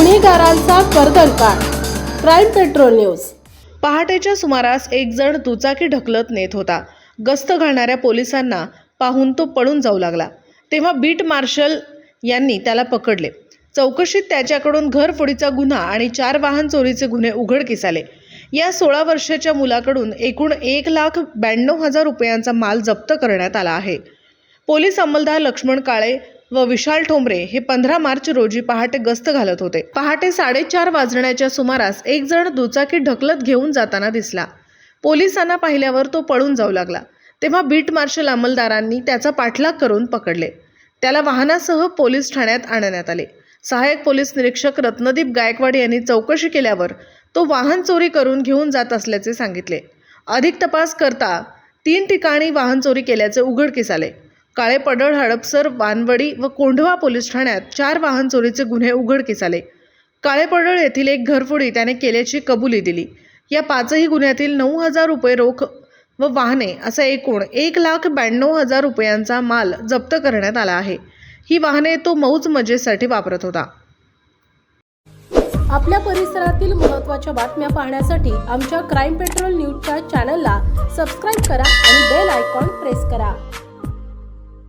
गुन्हेगारांचा कर्दनकाळ crime patrol news. पहाटेच्या सुमारास एक जण दुचाकी ढकलत नेत होता. गस्त घालणाऱ्या पोलिसांना पाहून तो पळून जाऊ लागला. तेव्हा बीट मार्शल यांनी त्याला पकडले. चौकशीत त्याच्याकडून घरफोडीचा गुन्हा आणि चार वाहन चोरीचे गुन्हे उघडकीस आले या सोळा वर्षाच्या मुलाकडून एकूण एक लाख ब्याण्णव हजार रुपयांचा माल जप्त करण्यात आला आहे. पोलीस अंमलदार लक्ष्मण काळे व विशाल ठोंबरे हे पंधरा मार्च रोजी पहाटे गस्त घालत होते. पहाटे साडेचार वाजण्याच्या सुमारास एक जण दुचाकी ढकलत घेऊन जाताना दिसला. पोलिसांना पाहिल्यावर तो पळून जाऊ लागला. तेव्हा बीट मार्शल अंमलदारांनी त्याचा पाठलाग करून पकडले. त्याला वाहनासह पोलीस ठाण्यात आणण्यात आले. सहाय्यक पोलीस निरीक्षक रत्नदीप गायकवाड यांनी चौकशी केल्यावर तो वाहन चोरी करून घेऊन जात असल्याचे सांगितले. अधिक तपास करता तीन ठिकाणी वाहन चोरी केल्याचे उघडकीस आले. काळेपडळ हडपसर वानवडी व कोंढवा पोलीस ठाण्यात चार वाहन चोरीचे गुन्हे उघडकीस आले काळेपडळ येथील एक घरफोडी त्याने केल्याची कबुली दिली. या पाचही गुन्ह्यातील नऊ हजार रुपये रोख व वाहने असा एकूण एक लाख ब्याण्णव हजार रुपयांचा माल जप्त करण्यात आला आहे. ही वाहने तो मौज मजेसाठी वापरत होता. आपल्या परिसरातील महत्त्वाच्या बातम्या पाहण्यासाठी आमच्या क्राईम पेट्रोल न्यूजच्या चॅनलला सबस्क्राईब करा आणि बेल आयकॉन प्रेस करा.